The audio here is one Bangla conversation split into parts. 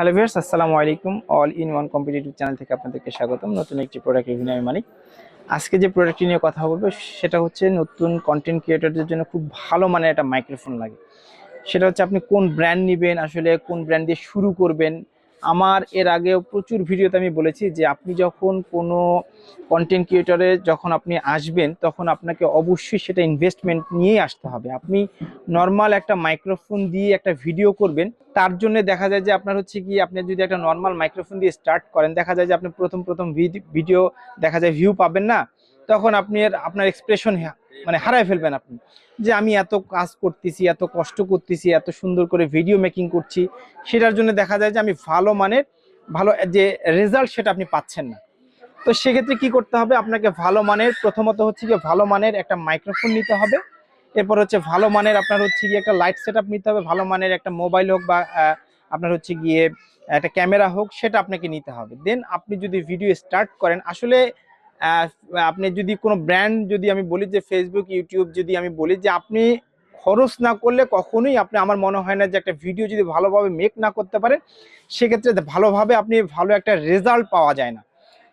হ্যালো ভিউয়ার্স, আসসালামু আলাইকুম। All in one competitive channel থেকে আপনাদেরকে স্বাগতম। নতুন একটি প্রোডাক্ট রিভিউ আমি মালিক আজকে যে প্রোডাক্টটি নিয়ে কথা বলব, সেটা হচ্ছে নতুন কন্টেন্ট ক্রিয়েটরদের জন্য খুব ভালো মানে একটা মাইক্রোফোন লাগে। সেটা হচ্ছে আপনি কোন ব্র্যান্ড নেবেন, আসলে কোন ব্র্যান্ড দিয়ে শুরু করবেন আমার এর আগেও প্রচুর ভিডিওতে আমি বলেছি যে আপনি যখন কোনো কন্টেন্ট ক্রিয়েটরে যখন আপনি আসবেন, তখন আপনাকে অবশ্যই সেটা ইনভেস্টমেন্ট নিয়েই আসতে হবে। আপনি নর্মাল একটা মাইক্রোফোন দিয়ে একটা ভিডিও করবেন, তার জন্য দেখা যায় যে আপনার হচ্ছে কি, আপনি যদি একটা নর্মাল মাইক্রোফোন দিয়ে স্টার্ট করেন, দেখা যায় যে আপনি প্রথম প্রথম ভিডিও দেখা যায় ভিউ পাবেন না, তখন আপনি আপনার এক্সপ্রেশন মানে হারায় ফেলবেন আপনি। যে আমি এত কাজ করতেছি, এত কষ্ট করতেছি, এত সুন্দর করে ভিডিও মেকিং করছি, সেটার জন্য দেখা যায় যে আমি ভালো মানের, ভালো যে রেজাল্ট সেটা আপনি পাচ্ছেন না। তো সেক্ষেত্রে কি করতে হবে? আপনাকে ভালো মানের, প্রথমত হচ্ছে যে ভালো মানের একটা মাইক্রোফোন নিতে হবে। এরপর হচ্ছে ভালো মানের আপনার হচ্ছে গিয়ে একটা লাইট সেট নিতে হবে। ভালো মানের একটা মোবাইল হোক বা আপনার হচ্ছে গিয়ে একটা ক্যামেরা হোক, সেটা আপনাকে নিতে হবে। দেন আপনি যদি ভিডিও স্টার্ট করেন, আসলে আপনি যদি কোনো ব্র্যান্ড যদি আমি বলি যে ফেসবুক ইউটিউব যদি আমি বলি যে আপনি খরচ না করলে কখনোই আপনি, আমার মনে হয় না যে একটা ভিডিও যদি ভালোভাবে মেক না করতে পারেন, সেক্ষেত্রে ভালোভাবে আপনি ভালো একটা রেজাল্ট পাওয়া যায় না।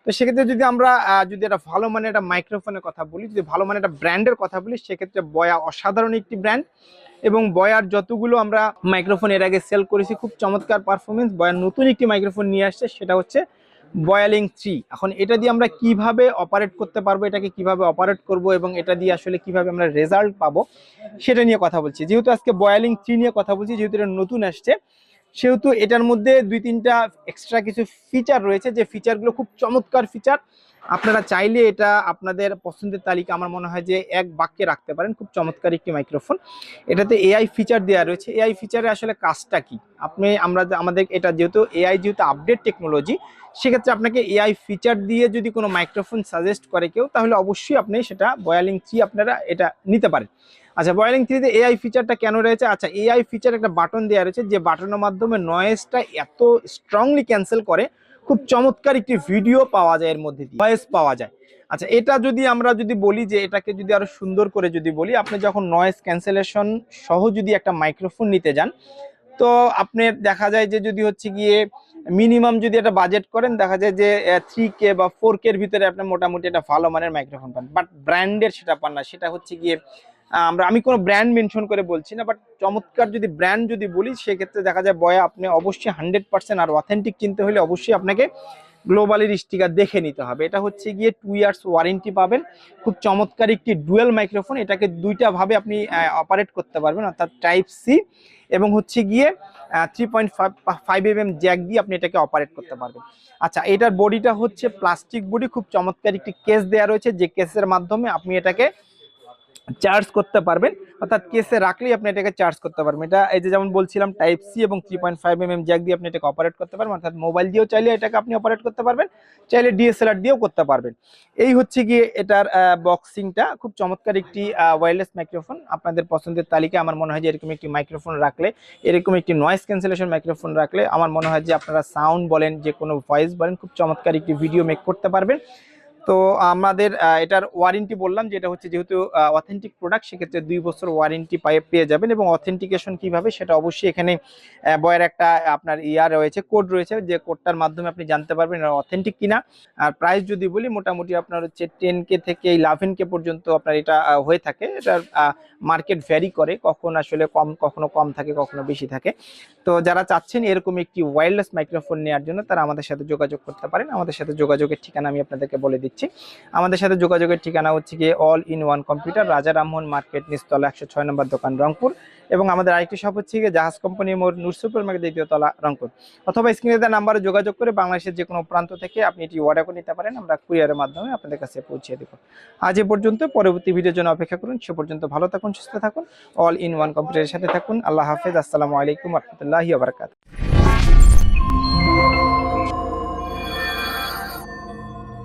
তো সেক্ষেত্রে যদি আমরা যদি একটা ভালো মানে একটা মাইক্রোফোনের কথা বলি, যদি ভালো মানে একটা ব্র্যান্ডের কথা বলি, সেক্ষেত্রে বয়া অসাধারণ একটি ব্র্যান্ড এবং বয়ার যতগুলো আমরা মাইক্রোফোন এর আগে সেল করেছি, খুব চমৎকার পারফরমেন্স বয়ার নতুন একটি মাইক্রোফোন নিয়ে আসছে, সেটা হচ্ছে বয়ালিং থ্রি এখন এটা দিয়ে আমরা কীভাবে অপারেট করতে পারব, এটাকে কীভাবে অপারেট করব এবং এটা দিয়ে আসলে কীভাবে আমরা রেজাল্ট পাবো, সেটা নিয়ে কথা বলছি। যেহেতু আজকে বয়ালিং থ্রি নিয়ে কথা বলছি, যেহেতু এটা নতুন আসছে, সেহেতু এটার মধ্যে দুই তিনটা এক্সট্রা কিছু ফিচার রয়েছে। যে ফিচারগুলো খুব চমৎকার ফিচার আপনারা চাইলে এটা আপনাদের পছন্দের তালিকা আমার মনে হয় যে এক বাক্যে রাখতে পারেন। খুব চমৎকার একটি মাইক্রোফোন এটাতে এআই ফিচার দেওয়া রয়েছে। এআই ফিচারে আসলে কাজটা কি? আপনি আমরা আমাদের, এটা যেহেতু এআই যেহেতু আপডেট টেকনোলজি সেক্ষেত্রে আপনাকে এআই ফিচার দিয়ে যদি কোনো মাইক্রোফোন সাজেস্ট করে কেউ, তাহলে অবশ্যই আপনি সেটা বয়ালিং থ্রি আপনারা এটা নিতে পারেন। আচ্ছা বয়ালিং থ্রিতে এআই ফিচারটা কেন রয়েছে? আচ্ছা এআই ফিচার একটা বাটন দেওয়া রয়েছে, যে বাটনের মাধ্যমে নয়েজটা এত স্ট্রংলি ক্যান্সেল করে, খুব চমৎকার একটি ভিডিও পাওয়া যায় এর মধ্যে ভয়েস পাওয়া যায়। আচ্ছা এটা যদি আমরা যদি বলি যে এটাকে যদি আরও সুন্দর করে যদি বলি, আপনি যখন নয়েজ ক্যান্সেলেশন সহ যদি একটা মাইক্রোফোন নিতে যান তো আপনি দেখা যায় যে যদি হচ্ছে গিয়ে মিনিমাম যদি একটা বাজেট করেন, দেখা যায় যে থ্রি কে বা ফোর কের ভিতরে আপনি মোটামুটি একটা ভালো মানের মাইক্রোফোন পান। বাট ব্র্যান্ডের সেটা পান না। সেটা হচ্ছে গিয়ে আমরা, আমি কোনো ব্র্যান্ড মেনশন করে বলছি না বাট চমৎকার যদি ব্র্যান্ড যদি বলি, সেক্ষেত্রে দেখা যায় বয়া আপনি অবশ্যই হান্ড্রেড পার্সেন্ট আর অথেন্টিক কিনতে হলে অবশ্যই আপনাকে গ্লোবালের স্টিকার দেখে নিতে হবে। এটা হচ্ছে গিয়ে টু ইয়ার্স ওয়ারেন্টি পাবেন। খুব চমৎকার একটি ডুয়েল মাইক্রোফোন এটাকে দুইটা ভাবে আপনি অপারেট করতে পারবেন, অর্থাৎ টাইপ সি এবং হচ্ছে গিয়ে three point five five M M jack দিয়ে আপনি এটাকে অপারেট করতে পারবেন। আচ্ছা এটার বডিটা হচ্ছে প্লাস্টিক বডি খুব চমৎকার একটি কেস দেওয়া রয়েছে। যে কেসের মাধ্যমে আপনি এটাকে চার্জ করতে পারবেন। অর্থাৎ কেসে রাখলেই আপনি এটাকে চার্জ করতে পারবেন। এটা এই যে যেমন বলছিলাম টাইপ সি এবং three point five M M jack দিয়ে আপনি এটাকে অপারেট করতে পারবেন। অর্থাৎ মোবাইল দিয়েও চাইলে এটাকে আপনি অপারেট করতে পারবেন, চাইলে ডিএসএলআর দিয়েও করতে পারবেন। এই হচ্ছে গিয়ে এটার বক্সিংটা খুব চমৎকার একটি ওয়্যারলেস মাইক্রোফোন আপনাদের পছন্দের তালিকা আমার মনে হয় যে এরকম একটি মাইক্রোফোন রাখলে, এরকম একটি নয়েস ক্যান্সেলেশন মাইক্রোফোন রাখলে আমার মনে হয় যে আপনারা সাউন্ড বলেন যে কোনো ভয়েস বলেন, খুব চমৎকার একটি ভিডিও মেক করতে পারবেন। তো আমাদের এটার ওয়ারেন্টি বললাম যে এটা হচ্ছে যেহেতু অথেন্টিক প্রোডাক্ট সেক্ষেত্রে দুই বছর ওয়ারেন্টি পায়ে পেয়ে যাবেন এবং অথেন্টিকেশন কীভাবে সেটা অবশ্যই এখানে বয়ের একটা, আপনার ইয়া রয়েছে কোড রয়েছে, যে কোডটার মাধ্যমে আপনি জানতে পারবেন অথেন্টিক কিনা। আর প্রাইস যদি বলি, মোটামুটি আপনার হচ্ছে টেন কে থেকে ইলেভেন কে পর্যন্ত আপনার এটা হয়ে থাকে। এটার মার্কেট ভ্যারি করে, কখন আসলে কম, কখনো কম থাকে, কখনো বেশি থাকে। তো যারা চাচ্ছেন এরকম একটি ওয়্যারলেস মাইক্রোফোন নেওয়ার জন্য, তারা আমাদের সাথে যোগাযোগ করতে পারেন। আমাদের সাথে যোগাযোগের ঠিকানা আমি আপনাদেরকে বলে দিচ্ছি। আমাদের সাথে যোগাযোগের ঠিকানা হচ্ছে গিয়ে অল ইন ওয়ান কম্পিউটার রাজা রামমোহন মার্কেট নিচতলা একশো ছয় নম্বর দোকান রংপুর এবং আমাদের আরেকটি শপ হচ্ছে গিয়ে জাহাজ কোম্পানি মোড় নূর সুপার মার্কেট দ্বিতীয় তলা রংপুর। অথবা স্ক্রিনে দেওয়া নাম্বারে যোগাযোগ করে বাংলাদেশের যে কোনো প্রান্ত থেকে আপনি এটি অর্ডার করে নিতে পারেন, আমরা কুরিয়ারের মাধ্যমে আপনাদের কাছে পৌঁছে দেব। আজ এ পর্যন্ত, পরবর্তী ভিডিওর জন্য অপেক্ষা করুন, সে পর্যন্ত ভালো থাকুন, সুস্থ থাকুন অল ইন ওয়ান কম্পিউটারের সাথে থাকুন, আল্লাহ হাফেজ, আসসালামু আলাইকুম রহমতুল্লাহি বারকাত